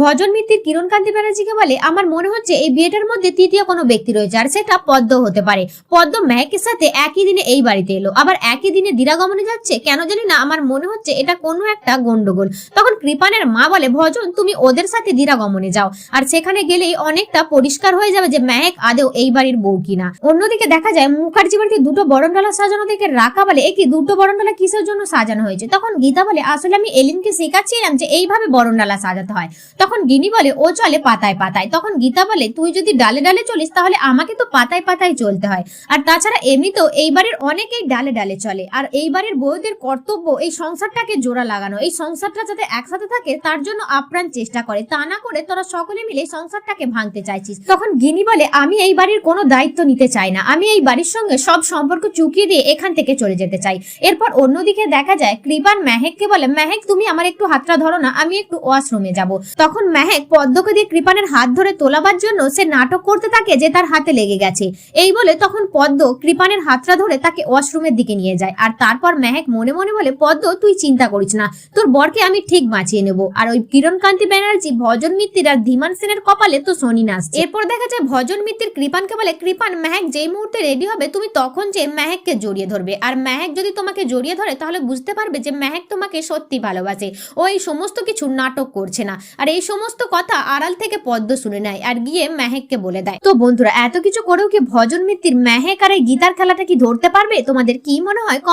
ভজন মিত্তির কিরণ কান্তি ব্যানার্জিকে বলে, আমার মনে হচ্ছে এই বিয়েটার মধ্যে তৃতীয় কোনো ব্যক্তি রয়েছে, আর সেটা পদ্ম হতে পারে। পদ্ম মেহেকের সাথে একই দিনে এই বাড়িতে এলো। আবার একই দিনে দিরাগমনে যাচ্ছে, কেন জানি না, আমার মনে হচ্ছে এটা কোনো একটা গন্ডগোল। তখন কৃপানের মা বলে, ভজন, তুমি ওদের সাথে দিরাগমনে যাও। আর সেখানে গেলেই অনেকটা পরিষ্কার হয়ে যাবে যে মেহেক আদেও এই বাড়ির বউ কিনা। অন্যদিকে দেখা যায়, মুখার্জি বাড়িতে দুটো বরণডালা সাজানো দেখে রাখা বলে একই দুটো বরণডালা কিসের জন্য সাজানো হয়েছে? তখন গীতা বলে, আসলে আমি এলিনকে শেখাচ্ছিলাম যে এইভাবে বরণডালা সাজাতে হয়। তখন গিনি বলে, ও চলে পাতায় পাতায়। তখন গীতা বলে, তুই যদি ডালে ডালে চলিস, তাহলে আমাকে তো পাতায় পাতায় চলতে হয়। আর তাছাড়া এমনিতেও এইবারের অনেকেই ডালে ডালে চলে। আর এইবারের বউদের কর্তব্য এই সংসারটাকে জোড়া লাগানো। এই সংসারটা যাতে একসাথে থাকে, তার জন্য আপ্রাণ চেষ্টা করে। তা না করে তোরা সকলে মিলে সংসারটাকে ভাঙতে চাইছিস। তখন গিনি বলে, আমি এই বাড়ির কোনো দায়িত্ব নিতে চাই না। আমি এই বাড়ির সঙ্গে সব সম্পর্ক চুকিয়ে দিয়ে এখান থেকে চলে যেতে চাই। এরপর অন্যদিকে দেখা যায়, কৃপান মেহেককে বলে, মেহেক, তুমি আমার একটু হাতটা ধরো না। আমি একটু ওয়াশরুমে যাব। তখন মেহেক পদ্মকে দিয়ে কৃপানের হাত ধরে তোলাবার জন্য সে নাটক করতে থাকে যে তার হাতে লেগে গেছে। এই বলে তখন পদ্ম কৃপানের হাতটা ধরে তাকে ওয়াশরুমের দিকে নিয়ে যায়। আর তারপর মেহেক মনে মনে বলে, পদ্ম, তুই চিন্তা করিস না। তোর বরকে আমি ঠিক বাঁচিয়ে নেব। আর ওই কিরণকান্তি ব্যানার্জি, ভজন মিত্তির আর ধীমান সেনের কপালে তো শনি নাচ এরপর দেখা যায় ভজন মিত্তির কৃপানকে বলে, কৃপান, মেহেক যেই মুহূর্তে রেডি হবে, তুমি তখন যে মেহেককে জড়িয়ে ধরবে। আর মেহেক যদি তোমাকে জড়িয়ে ধরে, তাহলে বুঝতে পারবে যে মেহেক তোমাকে সত্যি ভালোবাসে। ও এই সমস্ত কিছু নাটক করছে না। আর এই সমস্ত কথা আড়াল থেকে পদ্ম শুনে নেয় আর গিয়ে মেহেককে বলে দেয়। তো বন্ধুরা, এত কিছু করেও কি ভজন মিত্তির মেহেক আর এই গীতার খেলাটা কি ধরতে পারবে? তোমাদের কি মনে হয়? কমেন্ট